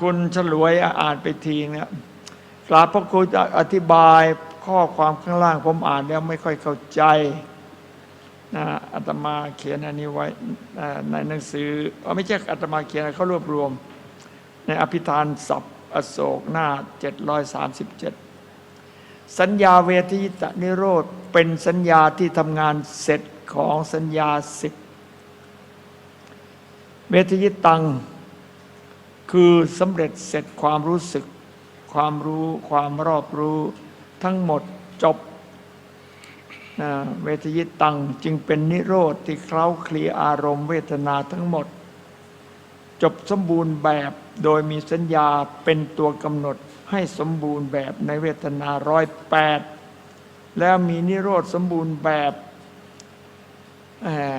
คุณฉลวยอ่านไปทีเนี่ยกราบพระครูจะอธิบายข้อความข้างล่างผมอ่านแล้วไม่ค่อยเข้าใจนะอาตมาเขียนอันนี้ไว้ในหนังสือเอาไม่ใช่อาตมาเขียนเขารวบรวม ในอภิธานศัพท์อโศกหน้า 737 สัญญาเวทีตนิโรธ เป็นสัญญาที่ทำงานเสร็จของสัญญาสิบเวทยิตัง คือสำเร็จเสร็จความรู้สึก ความรู้ความรอบรู้ทั้งหมดจบนะเวทยิตังจึงเป็นนิโรธที่เคล้าเคลียอารมณ์เวทนาทั้งหมด จบสมบูรณ์แบบโดยมีสัญญาเป็นตัวกำหนดให้สมบูรณ์แบบในเวทนาร้อยแปดแล้วมีนิโรธสมบูรณ์แบบ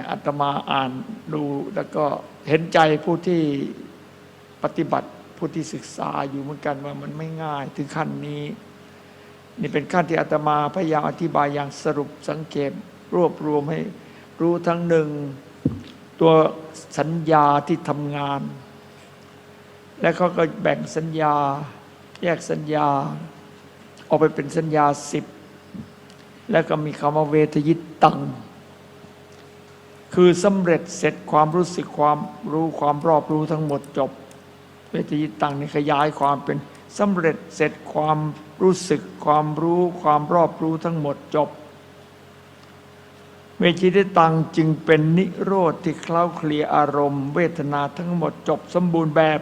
อาตมาอ่านดูแล้วก็เห็นใจผู้ที่ ปฏิบัติผู้ที่ศึกษาอยู่เหมือนกันว่ามันไม่ง่ายถึงขั้นนี้ นี่เป็นขั้นที่อาตมาพยายามอธิบายอย่างสรุปสังเกตรวบรวมให้รู้ทั้งหนึ่งตัวสัญญาที่ทำงาน และเขาก็แบ่งสัญญา แยกสัญญา ออกไปเป็นสัญญาสิบแล้วก็มีคำว่าเวทยิตตัง คือสำเร็จเสร็จความรู้สึกความรู้ความรอบรู้ทั้งหมดจบ เวทยิตตังนี่ขยายความเป็นสำเร็จเสร็จความรู้สึกความรู้ความรอบรู้ทั้งหมดจบ เวจิตตังจึงเป็นนิโรธที่เคล้าเคลียอารมณ์ เวทนาทั้งหมดจบสมบูรณ์แบบ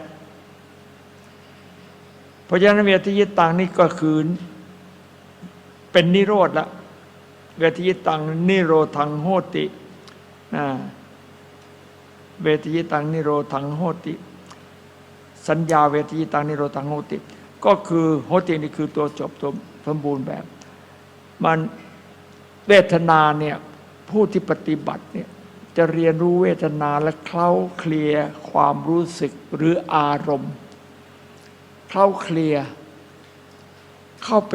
เพราะฉะนั้นเวทยิตังนี่ก็คือเป็นนิโรธละเวทยิตังนิโรธังโหตินะเวทยิตังนิโรธังโหติ สัญญาเวทยิตังนิโรธังโหติ ก็คือโหตินี่คือตัวจบตัวสมบูรณ์แบบ มันเวทนาเนี่ยผู้ที่ปฏิบัติเนี่ยจะเรียนรู้เวทนาและเคล้าเคลียความรู้สึกหรืออารมณ์เคล้าเคลียเข้าไป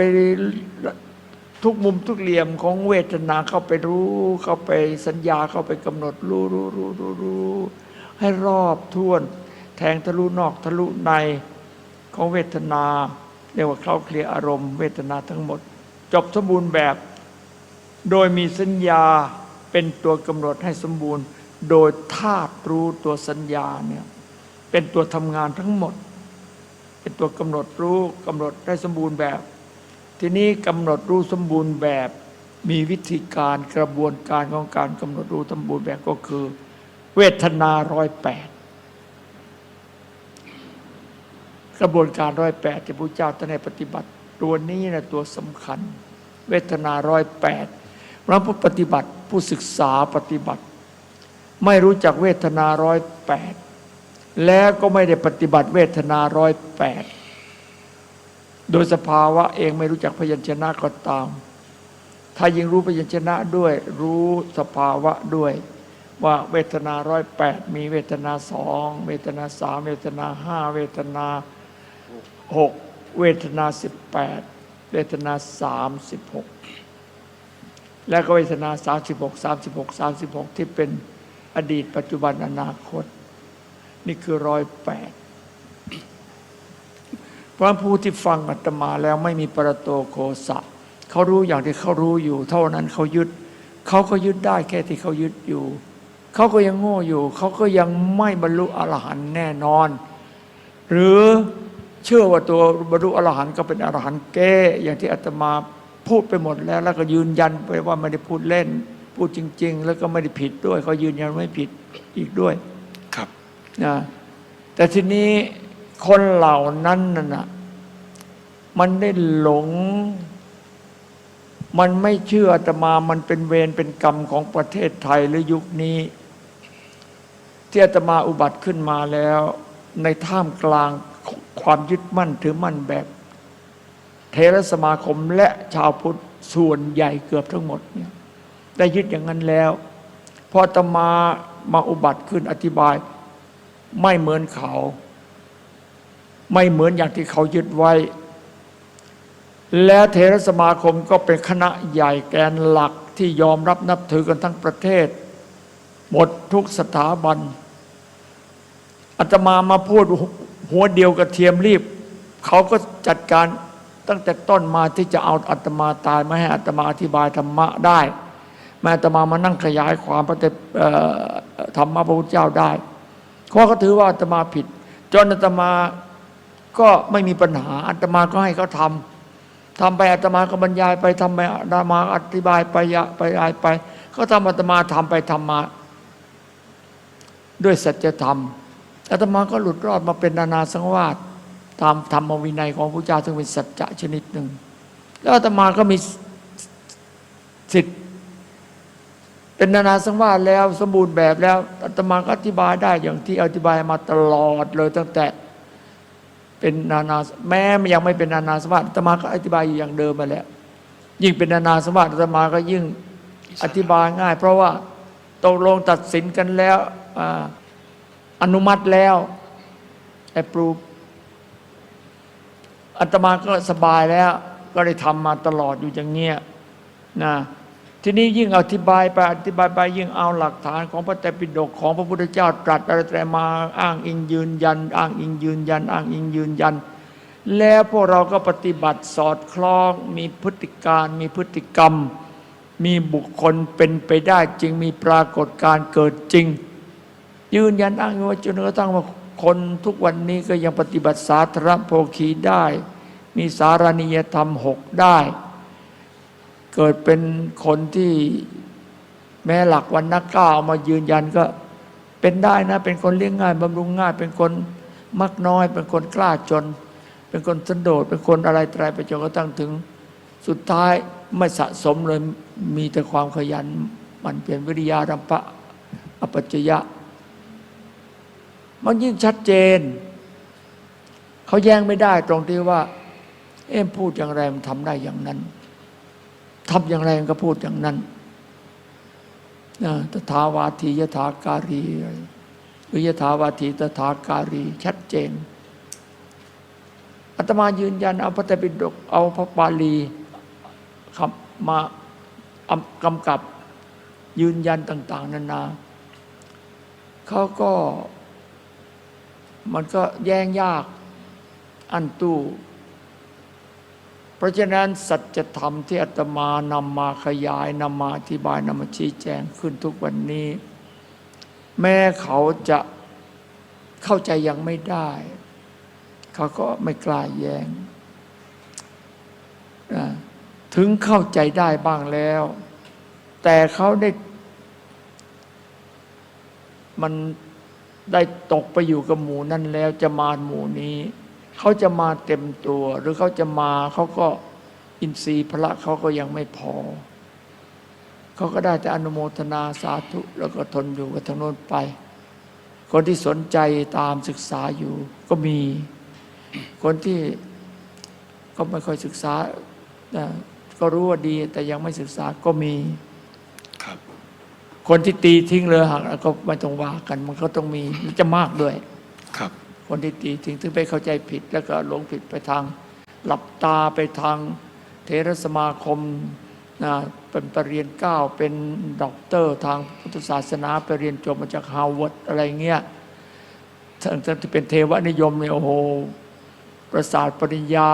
ทุกมุมทุกเหลี่ยมของเวทนาเข้าไปรู้ เข้าไปสัญญาเข้าไปกำหนดรู้รู้รู้รู้รู้ให้รอบท้วน แทงทะลุนอกทะลุในของเวทนา เรียกว่าเคล้าเคลียอารมณ์ เวทนาทั้งหมด จบสมบูรณ์แบบ โดยมีสัญญาเป็นตัวกำหนดให้สมบูรณ์ โดยธาตุรู้ตัวสัญญาเนี่ยเป็นตัวทำงานทั้งหมด เป็นตัวกำหนดรู้กำหนดได้สมบูรณ์แบบ ทีนี้กำหนดรู้สมบูรณ์แบบ มีวิธีการกระบวนการของการกำหนดรู้สมบูรณ์แบบก็คือ เวทนาร้อยแปด กระบวนการร้อยแปดที่พระเจ้าท่านให้ปฏิบัติ ตัวนี้นะตัวสำคัญ เวทนาร้อยแปดเพราะผู้ปฏิบัติผู้ศึกษาปฏิบัติ ไม่รู้จักเวทนาร้อยแปดแล้วก็ไม่ได้ปฏิบัติเวทนาร้อยแปดโดยสภาวะเองไม่รู้จักพยัญชนะก็ตาม ถ้ายิ่งรู้พยัญชนะด้วย รู้สภาวะด้วย ว่าเวทนาร้อยแปดมีเวทนาสองเวทนาสามเวทนาห้าเวทนา หกเวทนาสิบแปดเวทนาสามสิบหกแล้วก็เวทนาสามสิบหกสามสิบหกสามสิบหกที่เป็นอดีตปัจจุบันอนาคต นี่คือร้อยแปดเพราะผู้ที่ฟังอาตมาแล้วไม่มีประโตโคสะเขารู้อย่างที่เขารู้อยู่ เท่านั้นเขายึดเขาก็ยึดได้แค่ที่เขายึดอยู่เขาก็ยังโง่อยู่ เขาก็ยังไม่บรรลุอรหันต์แน่นอน หรือ เชื่อว่าตัวบรรลุอรหันต์ก็เป็นอรหันต์แก้อย่างที่อาตมาพูดไปหมดแล้ว แล้วก็ยืนยันไปว่าไม่ได้พูดเล่น พูดจริง ๆ แล้วก็ไม่ได้ผิดด้วยเขายืนยันไม่ผิดอีกด้วยครับนะแต่ทีนี้คนเหล่านั้นน่ะนะมันได้หลง มันไม่เชื่ออาตมามันเป็นเวรเป็นกรรมของประเทศไทยหรือยุคนี้ ที่อาตมาอุบัติขึ้นมาแล้ว ในท่ามกลาง ความยึดมั่นถือมั่นแบบเทรสมาคมและชาวพุทธส่วนใหญ่เกือบทั้งหมดเนี่ยได้ยึดอย่างนั้นแล้ว พอตมามาอุบัติขึ้นอธิบาย ไม่เหมือนเขา ไม่เหมือนอย่างที่เขายึดไว้ และเทรสมาคมก็เป็นคณะใหญ่แกนหลักที่ยอมรับนับถือกันทั้งประเทศ หมดทุกสถาบันอาตมามาพูด หัวเดียวกระเทียมรีบ เขาก็จัดการตั้งแต่ต้นมาที่จะเอาอาตมาตายม่ให้อาตมาอธิบายธรรมะได้ไม่อตมามานั่งขยายความพระเตเอ่อธรรมะพระพุทธเจ้าได้เพราะเขาถือว่าอาตมาผิด จนอาตมาก็ไม่มีปัญหาอาตมาก็ให้เขาทำทำไปอาตมาก็บรรยายไปทำไปอาตมาอธิบายไปยะไปยายไปเขาทำอาตมาทำไปทำมา ด้วยสัจธรรม อาตมาก็หลุดรอดมาเป็นนานาสังวาสตามธรรมวินัยของพระเจ้าซึ่งเป็นสัจจะชนิดหนึ่ง แล้วอาตมาก็มีสิทธิ์เป็นนานาสังวาสแล้วสมบูรณ์แบบแล้วอาตมาก็อธิบายได้อย่างที่อธิบายมาตลอดเลยตั้งแต่เป็นนานาแม้ยังไม่เป็นนานาสังวาสอาตมาก็อธิบายอยู่อย่างเดิมมาแล้วยิ่งเป็นนานาสังวาสอาตมาก็ยิ่งอธิบายง่าย เพราะว่าตกลงตัดสินกันแล้ว อนุมัติแล้วแอปรูอาตมาก็สบายแล้ว ก็ได้ทำมาตลอดอยู่อย่างเงี้ยนะทีนี้ยิ่งอธิบายไปอธิบายไปยิ่งเอาหลักฐานของพระไตรปิฎกของพระพุทธเจ้าตรัสอะไรแต่มาอ้างอิงยืนยัน อ้างอิงยืนยัน อ้างอิงยืนยัน แล้วพวกเราก็ปฏิบัติสอดคล้องมีพฤติการมีพฤติกรรม มีบุคคลเป็นไปได้จริงมีปรากฏการเกิดจริง ยืนยันอ้างว่าจนกระทั่งว่าคนทุกวันนี้ก็ยังปฏิบัติสาธารณโภคีได้ มีสารนิยธรรมหกได้ เกิดเป็นคนที่แม้หลักวันนักก้าเอามายืนยันก็เป็นได้นะ เป็นคนเลี้ยงง่ายบำรุงง่าย เป็นคนมักน้อย เป็นคนกล้าจน เป็นคนสันโดษเป็นคนอะไรตรายไปจนกระทั่งถึง สุดท้ายไม่สะสมเลยมีแต่ความขยันมันเปลี่ยนวิริยารัมปะอปัจจยะ มันยิ่งชัดเจน เขาแย้งไม่ได้ตรงที่ว่า เอ็มพูดอย่างไรมันทำได้อย่างนั้นทำอย่างไรมันก็พูดอย่างนั้นนะตถาวาทียถาการีหรือยถาวาทีตถาการีชัดเจนอาตมายืนยันเอาพระไตรปิฎกเอาพระบาลีคำมากำกับยืนยันต่าง ๆ นานาเขาก็ มันก็แย่งยากอันตู้ เพราะฉะนั้นสัจธรรมที่อาตมานำมาขยายนำมาอธิบายนำมาชี้แจงขึ้นทุกวันนี้ แม้เขาจะเข้าใจยังไม่ได้ เขาก็ไม่กล้าแย้งถึงเข้าใจได้บ้างแล้ว แต่เขาได้มัน ได้ตกไปอยู่กับหมู่นั่นแล้วจะมาหมู่นี้ เขาจะมาเต็มตัว หรือเขาจะมาเขาก็อินทรีย์พระเขาก็ยังไม่พอ เขาก็ได้แต่อนุโมทนาสาธุ แล้วก็ทนอยู่กับทางโน้นไป คนที่สนใจตามศึกษาอยู่ก็มี คนที่ก็ไม่ค่อยศึกษาก็รู้ว่าดีแต่ยังไม่ศึกษาก็มี คนที่ตีทิ้งเลยหักก็ไม่ต้องว่ากัน มันก็ต้องมีมันจะมากด้วย ครับ คนที่ตีทิ้งถึงไปเข้าใจผิด แล้วก็หลงผิดไปทาง หลับตาไปทางเทรสมาคมนะเป็นปรริญญาเก้าเป็นด็อกเตอร์ทางพุทธศาสนาไปเรียนจบมาจากฮาร์วาร์ดอะไรเงี้ยทั้งที่เป็นเทวนิยมเนี่ยโอ้โหประสาทปริญญา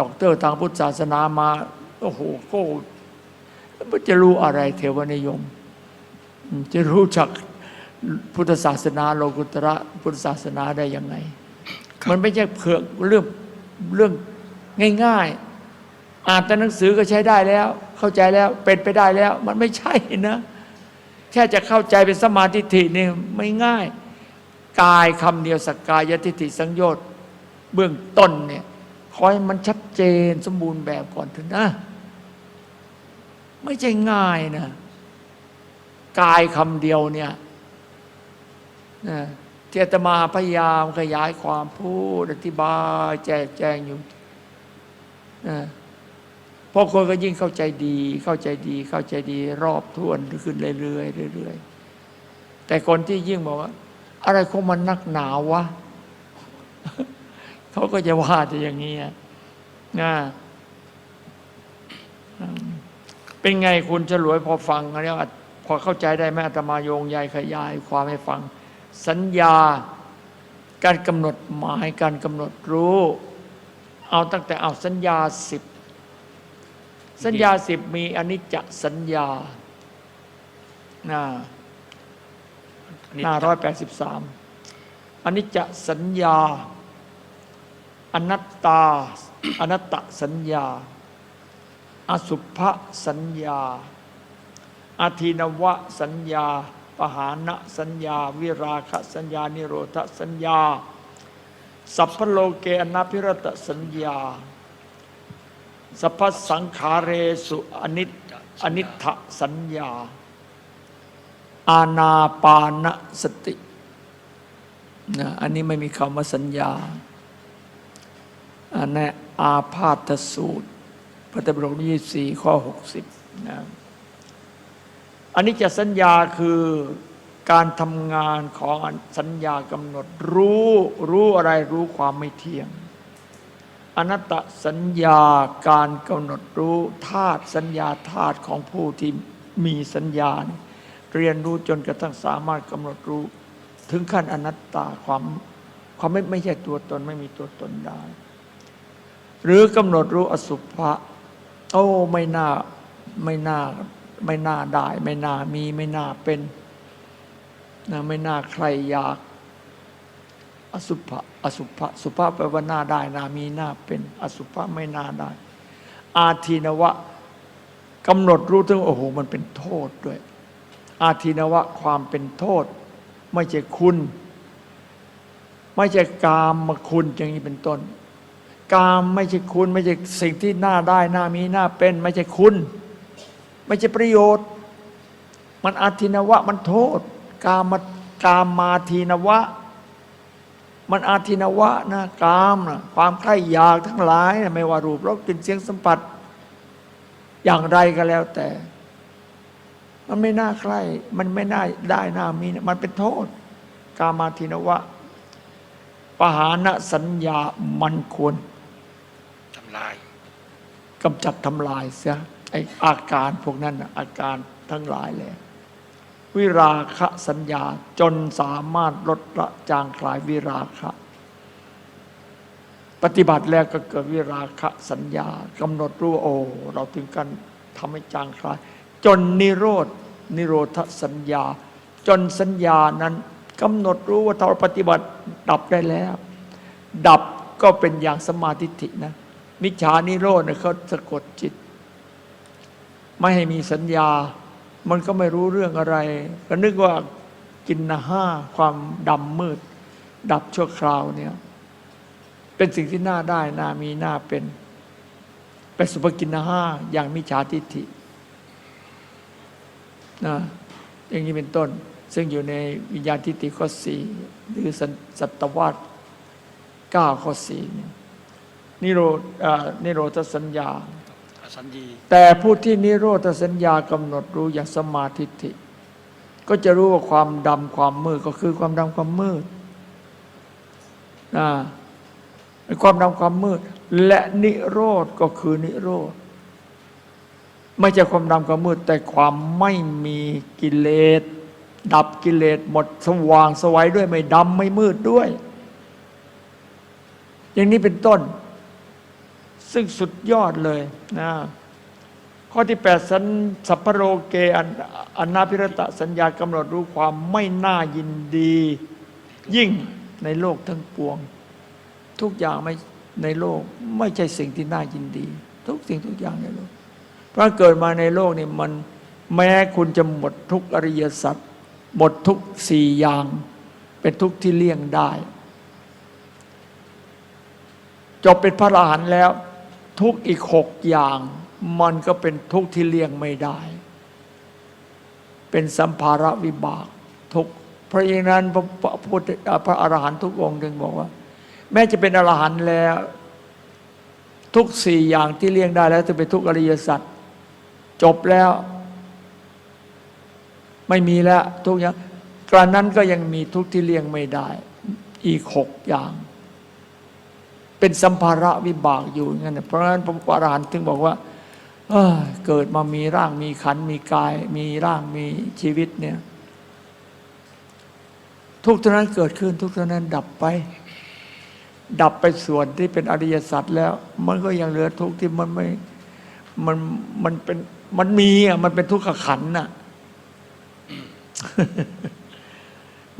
ด็อกเตอร์ทางพุทธศาสนามาโอ้โหก็มันจะรู้อะไรเทวนิยม จะรู้จักพุทธศาสนาโลกุตระพุทธศาสนาได้ยังไงครับมันไม่ใช่เผือกเรื่องเรื่องง่ายๆ อ่านแต่หนังสือก็ใช้ได้แล้ว เข้าใจแล้วเป็นไปได้แล้ว มันไม่ใช่นะ แค่จะเข้าใจเป็นสมาธิฐินี่ไม่ง่าย กายคำเดียวสกกายทิฏฐิสังโยชน์เบื้องต้นเนี่ยคอยมันชัดเจนสมบูรณ์แบบก่อนเถอะนะ ไม่ใช่ง่ายนะ กายคำเดียวเนี่ยนะที่อาตมาพยายามขยายความพูดอธิบาย แจกแจงอยู่พราะคนก็ยิ่งเข้าใจดี เข้าใจดี เข้าใจดี รอบทวนขึ้นเรื่อยๆเรื่อยๆแต่คนที่ยิ่งบอกว่า อะไรของมันนักหนาววะเขาก็จะว่าจะอย่างนี้นะเป็นไงคุณฉลวยพอฟังแล้ว พอเข้าใจได้ไหมอาตมาโยงใยขยายความให้ฟัง สัญญา การกำหนดหมายการกำหนดรู้ เอาตั้งแต่เอาสัญญาสิบสัญญาสิบมีอนิจจสัญญาหน้าอันนี้หน้าร้อยแปดสิบสามอนิจจสัญญา อนัตตา อนัตตสัญญา อสุภสัญญา อาทินวะสัญญา ปหานะสัญญา วิราคะสัญญา นิโรธสัญญา สัพพโลเกอนาพิรตสัญญา สัพพสังขาเรสุอนิจอนิทธสัญญา อาณาปานสตินะอันนี้ไม่มีคำว่าสัญญาอันนี้อาพาธสูตร พระธรรมบรมยี่สี่ข้อหกสิบนะ อันนี้จะสัญญาคือการทำงานของสัญญากำหนดรู้รู้อะไรรู้ความไม่เที่ยง อนัตตสัญญาการกำหนดรู้ธาตุสัญญาธาตุของผู้ที่มีสัญญา เรียนรู้จนกระทั่งสามารถกำหนดรู้ ถึงขั้นอนัตตาความความไม่ไม่ใช่ตัวตนไม่มีตัวตนได้ หรือกำหนดรู้อสุภะโอ้ไม่น่าไม่น่า ไม่น่าได้ ไม่น่ามีไม่น่าเป็นนะไม่น่าใครอยาก อสุภะอสุภะสุภะแปลว่าน่าได้น่ามีน่าเป็น อสุภะไม่น่าได้ อาทีนวะกำหนดรู้ถึงโอ้โหมันเป็นโทษด้วย อาทีนวะความเป็นโทษ ไม่ใช่คุณ ไม่ใช่กามมาคุณอย่างนี้เป็นต้น กามไม่ใช่คุณ ไม่ใช่สิ่งที่น่าได้น่ามีน่าเป็น ไม่ใช่คุณ ไม่ใช่ประโยชน์ มันอาทินวะ มันโทษ กามกามมาทีนวะ มันอาทินวะนะกามนะความใคร่อยากทั้งหลายนะไม่ว่ารูปรสกลิ่นเสียงสัมผัส อย่างไรก็แล้วแต่ มันไม่น่าใคร่มันไม่น่าได้น่ามีนะมันเป็นโทษ กามาทินวะปหานะสัญญามันควรทำลายกำจัดทำลายเสีย ไออาการพวกนั้นอาการทั้งหลายเลยวิราคะสัญญาจนสามารถลดละจางคลายวิราคะ ปฏิบัติแล้วก็เกิดวิราคะสัญญากำหนดรู้โอเราถึงกันทำให้จางคลาย จนนิโรธนิโรธสัญญา จนสัญญานั้นกำหนดรู้ว่าเราปฏิบัติดับได้แล้ว ดับก็เป็นอย่างสมาธินะมิจฉานิโรธเนี่ยเขาสะกดจิต ไม่ให้มีสัญญา มันก็ไม่รู้เรื่องอะไร ก็นึกว่ากินนะห้าความดำมืด ดับชั่วคราวเนี่ย เป็นสิ่งที่น่าได้น่ามีน่าเป็น เป็นสุภกินนะห้าอย่างมิจฉาทิฏฐินะอย่างนี้เป็นต้น ซึ่งอยู่ในวิญญาณทิฏฐิข้อสี่หรือสันสัตวาสเก้าข้อสี่นี่โรานิโรธสัญญา สัญญีแต่ผู้ที่นิโรธสัญญากำหนดรู้อย่างสมาธิิก็จะรู้ว่าความดำความมืดก็คือความดำความมืดนะความดำความมืด และนิโรธก็คือนิโรธไม่ใช่ความดำความมืด แต่ความไม่มีกิเลส ดับกิเลสหมดสว่างสวัยด้วยไม่ดำไม่มืดด้วย อย่างนี้เป็นต้น ซึ่งสุดยอดเลยนะข้อที่ 8 สันสัพพโรเกอันอนาพิรตะสัญญากำหนดรู้ความไม่น่ายินดี ยิ่งในโลกทั้งปวง ทุกอย่างไม่ในโลกไม่ใช่สิ่งที่น่ายินดี ทุกสิ่งทุกอย่างในโลก เพราะเกิดมาในโลกนี่มันแม้คุณจะหมดทุกอริยสัจหมดทุกสี่อย่าง เป็นทุกข์ที่เลี่ยงได้จบเป็นพระอรหันต์แล้ว ทุกอีกหกอย่าง มันก็เป็นทุกที่เลี่ยงไม่ได้ เป็นสัมภาระวิบากทุกเพราะอย่างนั้นพระพระพุทธพระอรหันต์ทุกองค์จึงบอกว่า แม้จะเป็นอรหันต์แล้ว ทุกสี่อย่างที่เลี่ยงได้แล้วจะเป็นทุกอริยสัจจบแล้ว ไม่มีแล้วทุกอย่างกระนั้นก็ยังมีทุกที่เลี่ยงไม่ได้ อีกหกอย่าง เป็นสัมภาระวิบากอยู่งั้นเพราะฉะนั้นพระอรหันต์ถึงบอกว่าเอ้ยเกิดมามีร่างมีขันมีกาย มีร่างมีชีวิตเนี่ย ทุกท่านั้นเกิดขึ้น ทุกท่านั้นดับไป ดับไปส่วนที่เป็นอริยสัจแล้ว มันก็ยังเหลือทุกข์ที่มันไม่มันมันเป็นมันมีอะมันเป็นทุกขขันน่ะ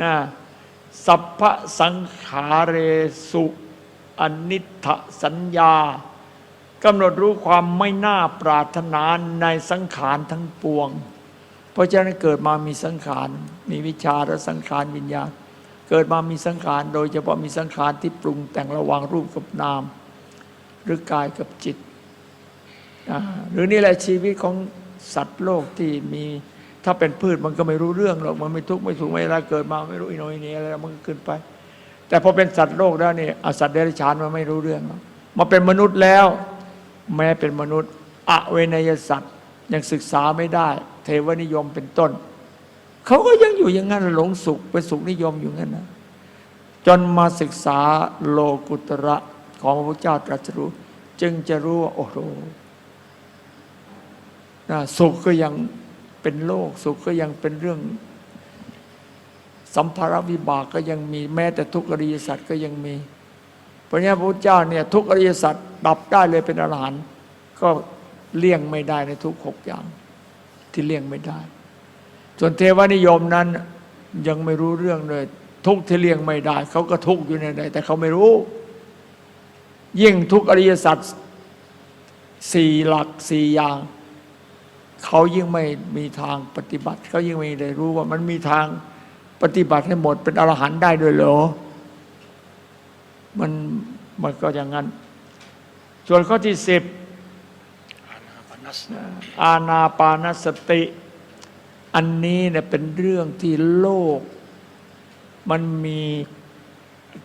นะสัพพะสังขาเรสุ อนิจฐสัญญากำหนดรู้ความไม่น่าปรารถนาในสังขารทั้งปวง เพราะฉะนั้นเกิดมามีสังขาร มีวิชาและสังขารวิญญาณ เกิดมามีสังขาร โดยเฉพาะมีสังขารที่ปรุงแต่งระหว่างรูปกับนาม หรือกายกับจิต หรือนี่แหละชีวิตของสัตว์โลกที่มีถ้าเป็นพืชมันก็ไม่รู้เรื่องหรอกมันไม่ทุกข์ไม่สุขไม่อะไรเกิดมาไม่รู้อีโนอยนี่อะไรมันก็ขึ้นไป แต่พอเป็นสัตว์โลกแล้วนี่อสัตว์เดรัจฉานมันไม่รู้เรื่อง มาเป็นมนุษย์แล้ว แม้เป็นมนุษย์ อเวนยสัตว์ยังศึกษาไม่ได้ เทวนิยมเป็นต้น เขาก็ยังอยู่อย่างนั้นหลงสุขเป็นสุขนิยมอยู่งั้นนะจนมาศึกษาโลกุตระของพระพุทธเจ้าตรัสรู้ จึงจะรู้ว่าโอ้โหนะสุขก็ยังเป็นโลก สุขก็ยังเป็นเรื่อง สัมภาระวิบากก็ยังมีแม้แต่ทุกขอริยสัตว์ก็ยังมี เพราะนั้พระพุทธเจ้าเนี่ยทุกอริยสัจดับได้เลยเป็นอรหันต์ก็เลี่ยงไม่ได้ในทุกหกอย่างที่เลี่ยงไม่ได้ ส่วนเทวนิยมนั้นยังไม่รู้เรื่องเลย ทุกที่เลี่ยงไม่ได้เขาก็ทุกข์อยู่ในใดแต่เขาไม่รู้ ยิ่งทุกอริยสัจสี่หลักสี่อย่างเขายิ่งไม่มีทางปฏิบัติเขายิ่งไม่ได้รู้ว่ามันมีทาง ปฏิบัติให้หมดเป็นอรหันต์ได้ด้วยเหรอ มันมันก็อย่างนั้น ส่วนข้อที่สิบอาณาปานสติ อันนี้เนี่ยเป็นเรื่องที่โลก มันมี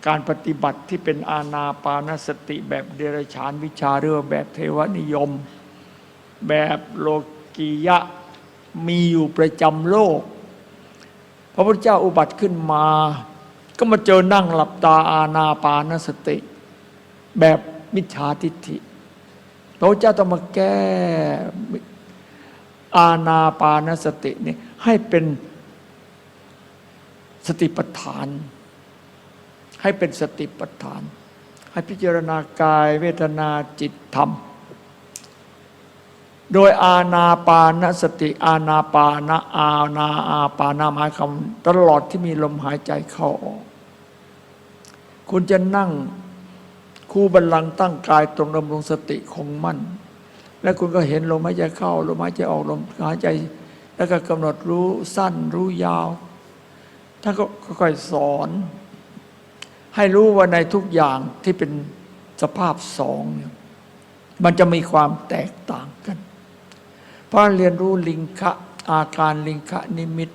การปฏิบัติที่เป็นอาณาปานสติ แบบเดรัจฉานวิชาหรือว่าแบบเทวนิยม แบบโลกียะมีอยู่ประจำโลก พระพุทธเจ้าอุบัติขึ้นมา ก็มาเจอนั่งหลับตาอาณาปานสติ แบบมิจฉาทิฏฐิพระพุทธเจ้าต้องมาแก้อาณาปานสตินี่ให้เป็นสติปัฏฐาน ให้เป็นสติปัฏฐาน ให้พิจารณากายเวทนาจิตธรรม โดยอาณาปานสติอาณาปานะอาณาอาปานาหมายคำตลอดที่มีลมหายใจเข้าออก คุณจะนั่งคู่บัลลังก์ตั้งกายตรงดำรงสติคงมั่น และคุณก็เห็นลมหายใจเข้าลมหายใจออกลมหายใจ แล้วก็กำหนดรู้สั้นรู้ยาวท่านก็ค่อยสอน ให้รู้ว่าในทุกอย่างที่เป็นสภาพสอง มันจะมีความแตกต่างกัน เพราะเรียนรู้ลิงคะอาการลิงคะนิมิต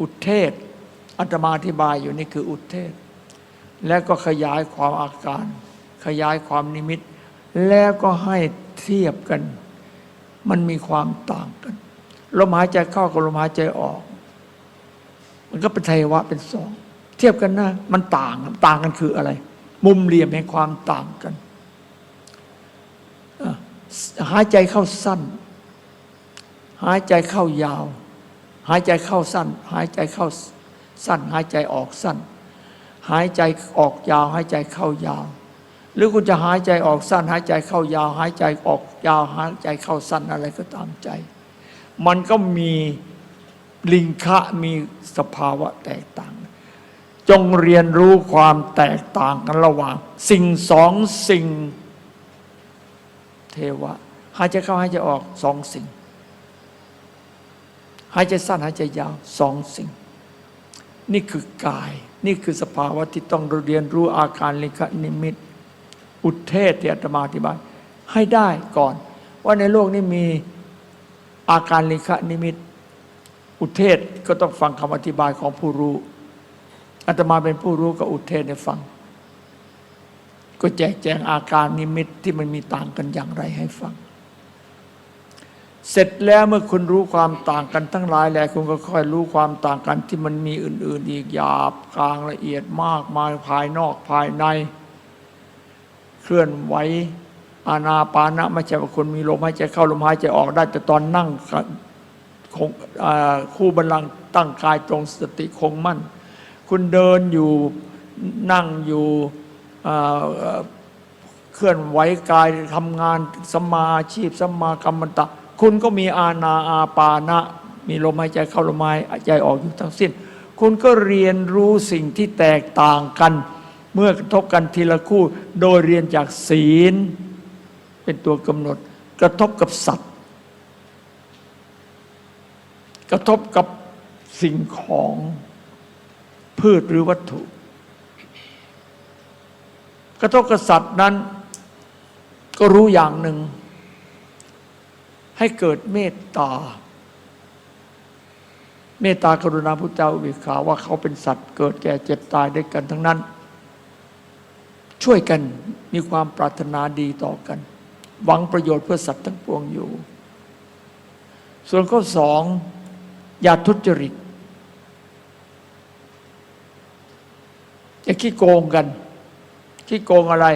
อุเทศอาตมาอธิบายอยู่นี่คืออุเทศ แล้วก็ขยายความอาการ ขยายความนิมิต แล้วก็ให้เทียบกัน มันมีความต่างกันลมหายใจเข้ากับลมหายใจออก มันก็เป็นไทวะเป็นสองเทียบกันนะมันต่างต่างกันคืออะไร มุมเหลี่ยมแห่งความต่างกันหายใจเข้าสั้น หายใจเข้ายาว หายใจเข้าสั้น หายใจเข้าสั้น หายใจออกสั้น หายใจออกยาว หายใจเข้ายาว หรือคุณจะหายใจออกสั้น หายใจเข้ายาว หายใจออกยาว หายใจเข้าสั้นอะไรก็ตามใจ มันก็มีลิงคะมีสภาวะแตกต่าง จงเรียนรู้ความแตกต่างกันระหว่าง สิ่งสองสิ่ง เทวะหายใจเข้าหายใจออกสองสิ่ง หายใจสั้นหายใจยาวสองสิ่ง นี่คือกาย นี่คือสภาวะที่ต้องเรียนรู้อาการลิงคนิมิต อุเทศที่อาตมาอธิบายให้ได้ก่อน ว่าในโลกนี้มีอาการลิงคนิมิต อุเทศก็ต้องฟังคำอธิบายของผู้รู้อาตมาเป็นผู้รู้ก็อุเทศให้ฟัง ก็แจกแจงอาการนิมิตที่มันมีต่างกันอย่างไรให้ฟัง เสร็จแล้วเมื่อคุณรู้ความต่างกันทั้งหลายแล้วคุณก็ค่อยรู้ความต่างกันที่มันมีอื่น ๆ อีกหยาบกลางละเอียดมากมายภายนอกภายใน เคลื่อนไหวอานาปานะไม่ใช่ว่าคนมีลมหายใจเข้าลมหายใจออกได้ แต่ตอนนั่งคงคู่บัลลังก์ตั้งกายตรงสติคงมั่น คุณเดินอยู่นั่งอยู่เคลื่อนไหวกายทำงานสมาชีพสมากรรมตะ คุณก็มีอาณาอาปานะ มีลมหายใจเข้าลมหายใจออกอยู่ทั้งสิ้น คุณก็เรียนรู้สิ่งที่แตกต่างกัน เมื่อกระทบกันทีละคู่ โดยเรียนจากศีล เป็นตัวกำหนด กระทบกับสัตว์ กระทบกับสิ่งของพืชหรือวัตถุ กระทบกับสัตว์นั้นก็รู้อย่างหนึ่ง ให้เกิดเมตตา เมตตากรุณาพุทธเจ้าอุเบกขาว่าเขาเป็นสัตว์ เกิดแก่เจ็บตายด้วยกันทั้งนั้น ช่วยกันมีความปรารถนาดีต่อกัน หวังประโยชน์เพื่อสัตว์ทั้งปวงอยู่ ส่วนข้อสองอย่าทุจริตอย่าขี้โกงกันขี้โกงอะไร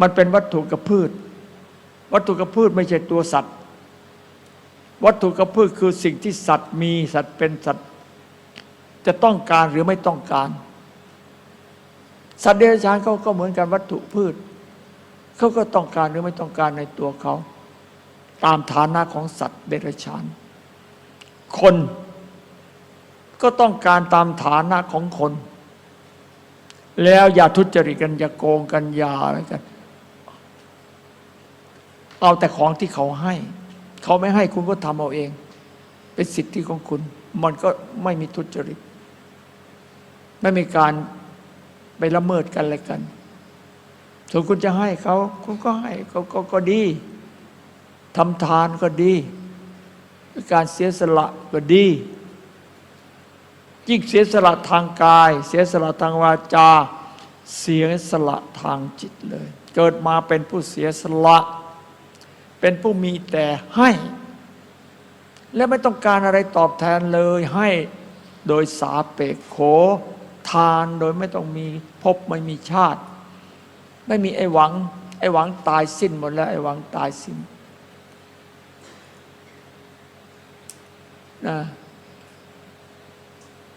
มันเป็นวัตถุกับพืช วัตถุกับพืชไม่ใช่ตัวสัตว์ วัตถุกับพืชคือสิ่งที่สัตว์มีสัตว์เป็นสัตว์ จะต้องการหรือไม่ต้องการ สัตว์เดรัจฉานเขาก็เหมือนกันวัตถุพืชเขาก็ต้องการหรือไม่ต้องการในตัวเขา ตามฐานะของสัตว์เดรัจฉาน คนก็ต้องการตามฐานะของคน แล้วอย่าทุจริตกันอย่าโกงกันอย่าอะไรกัน เอาแต่ของที่เขาให้ เขาไม่ให้คุณก็ทำเอาเอง เป็นสิทธิของคุณ มันก็ไม่มีทุจริต ไม่มีการไปละเมิดกันอะไรกันส่วนคุณจะให้เขาคุณก็ให้เขาก็ก็ดีทำทานก็ดี การเสียสละก็ดียิ่งเสียสละทางกาย เสียสละทางวาจา เสียสละทางจิตเลย เกิดมาเป็นผู้เสียสละ เป็นผู้มีแต่ให้ และไม่ต้องการอะไรตอบแทนเลยให้โดยสาเปกโข ทานโดยไม่ต้องมีภพไม่มีชาติ ไม่มีไอหวัง ไอหวังตายสิ้นหมดแล้ว ไอหวังตายสิ้นนะ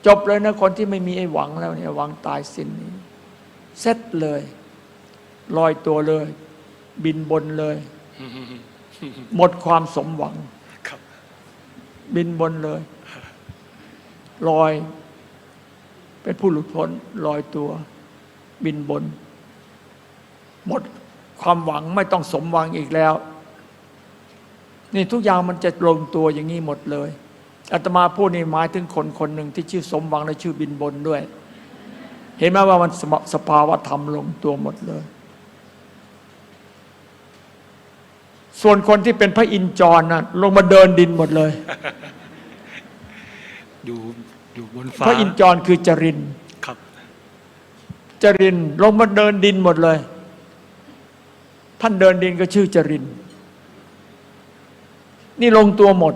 จบเลยนะคนที่ไม่มีไอหวังแล้วเนี่ยหวังตายสิ้นนี้เซ็ตเลยลอยตัวเลย บินบนเลย หมดความสมหวังครับ บินบนเลยลอย เป็นผู้หลุดพ้นลอยตัว บินบน หมดความหวังไม่ต้องสมหวังอีกแล้ว นี่ทุกอย่างมันจะลงตัวอย่างนี้หมดเลยอาตมาพูดนี่หมายถึงคนคนหนึ่งที่ชื่อสมหวังและชื่อบินบนด้วย เห็นไหมว่ามันสมสภาวะธรรมลงตัวหมดเลย ส่วนคนที่เป็นพระอินทร์จรนะลงมาเดินดินหมดเลย อยู่อยู่บนฟ้าพระอินทร์จรคือจรินทร์ครับ จรินทร์ลงมาเดินดินหมดเลย ท่านเดินดินก็ชื่อจรินทร์นี่ลงตัวหมด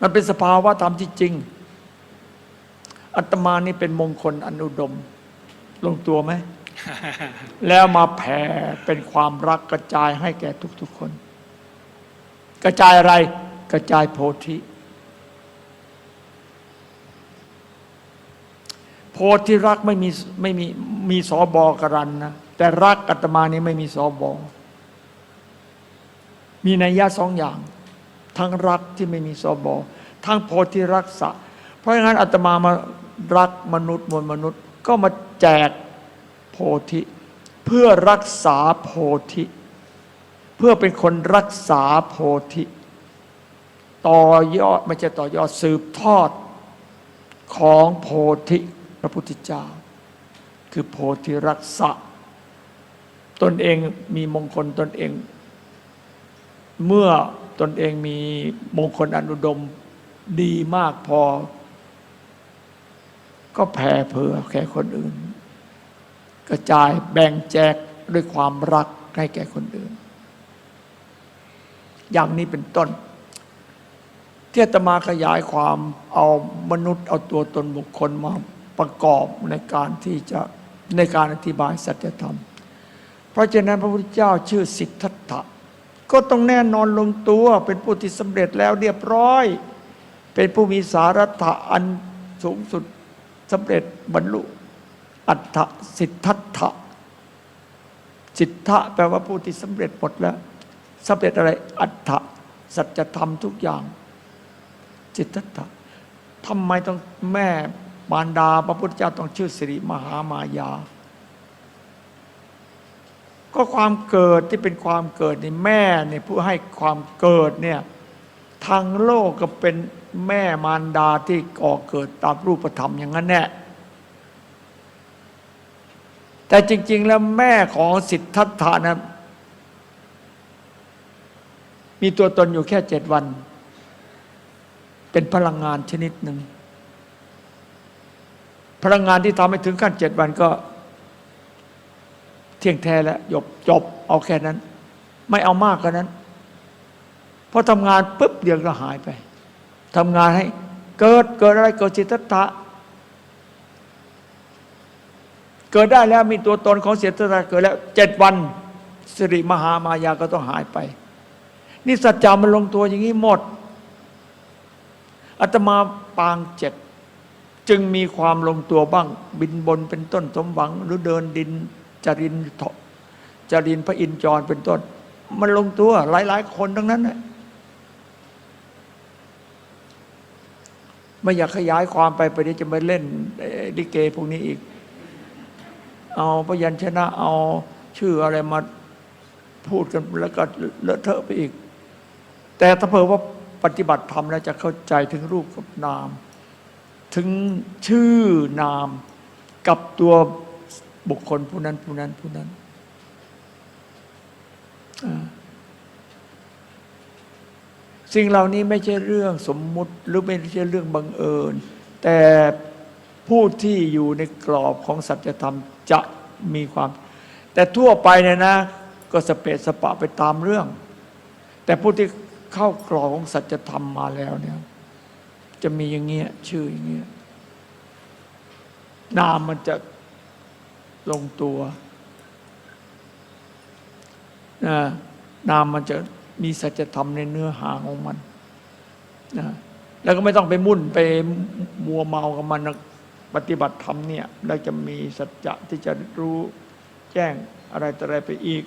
มันเป็นสภาวะธรรมที่จริงอัตมานี่เป็นมงคลอนุดม ลงตัวไหม แล้วมาแผ่เป็นความรักกระจายให้แก่ทุกๆคน กระจายอะไรกระจายโพธิ โพธิรักไม่มีไม่มีมีสอบอกรันนะแต่รักอาตมานี่ไม่มีสอบอมีนัยยะสองอย่าง ทั้งรักที่ไม่มีสอบอทั้งโพธิรักษะ เพราะงั้นอาตมามารักมนุษย์มวลมนุษย์ ก็มาแจก โพธิ เพื่อรักษาโพธิ เพื่อเป็นคนรักษาโพธิ ต่อยอดไม่ใช่ต่อยอดสืบทอดของโพธิพระพุทธเจ้า คือโพธิรักษะตนเองมีมงคลตนเอง เมื่อตนเองมีมงคลอนุดมดีมากพอ ก็แผ่เผื่อแก่คนอื่น กระจายแบ่งแจกด้วยความรักให้แก่คนอื่น อย่างนี้เป็นต้น ที่อาตมาขยายความเอามนุษย์เอาตัวตนบุคคลมาประกอบในการที่จะในการอธิบายสัจธรรม เพราะฉะนั้นพระพุทธเจ้าชื่อสิทธัตถะก็ต้องแน่นอนลงตัวเป็นผู้ที่สำเร็จแล้วเรียบร้อย เป็นผู้มีสารัตถะอันสูงสุดสำเร็จบรรลุ อัฏฐสิทธัตถะสิทธะแปลว่าผู้ที่สำเร็จหมดแล้วสำเร็จอะไร อัฏฐะสัจธรรมทุกอย่าง สิทธัตถะทำไมต้องแม่มารดา พระพุทธเจ้าต้องชื่อสิริมหามายา ก็ความเกิดที่เป็นความเกิดนี่แม่เนี่ยผู้ให้ความเกิดเนี่ยทางโลกก็เป็นแม่มารดาที่ก่อเกิดตามรูปธรรมอย่างนั้นแน่ แต่จริง ๆ แล้วแม่ของสิทธัตถะนะมีตัวตนอยู่แค่เจ็ดวัน เป็นพลังงานชนิดหนึ่ง พลังงานที่ทำให้ถึงขั้นเจ็ดวันก็ เที่ยงแท้แล้วจบจบเอาแค่นั้น ไม่เอามากกว่านั้นพอทำงานปุ๊บเดียวก็หายไปทำงานให้เกิดเกิดอะไรเกิดจิตตตะ เกิดได้แล้วมีตัวตนของเสียตตะเกิดแล้วเจ็ดวันสิริมหามายาก็ต้องหายไป นี่สัจจามันลงตัวอย่างนี้หมดอาตมาปางเจ็ดจึงมีความลงตัวบ้าง บินบนเป็นต้นสมหวัง หรือเดินดินจรินจรินพระอินทร์จรเป็นต้น มันลงตัวหลาย ๆ คนทั้งนั้นนะไม่อยากขยายความไปไปเดี๋ยวจะมาเล่นเอ่อลิเกพวกนี้อีก เอาพยัญชนะเอาชื่ออะไรมาพูดกันแล้วก็เลอะเทอะไปอีก แต่ถ้าเผื่อว่าปฏิบัติธรรมแล้วจะเข้าใจถึงรูปกับนาม ถึงชื่อนามกับตัวบุคคลผู้นั้นผู้นั้นผู้นั้นสิ่งเหล่านี้ไม่ใช่เรื่องสมมุติหรือไม่ใช่เรื่องบังเอิญ แต่ผู้ที่อยู่ในกรอบของสัจธรรม จะมีความ แต่ทั่วไปเนี่ยนะ ก็สเปะสปะไปตามเรื่อง แต่ผู้ที่เข้ากรอบของสัจธรรมมาแล้วเนี่ย จะมีอย่างเงี้ยชื่ออย่างเงี้ยนามมันจะลงตัวนะนามมันจะมีสัจธรรมในเนื้อหาของมันนะแล้วก็ไม่ต้องไปมุ่นไปมัวเมากับมันนะ ปฏิบัติธรรมเนี่ยเราจะมีสัจจะที่จะรู้แจ้งอะไรต่ออะไรไปอีก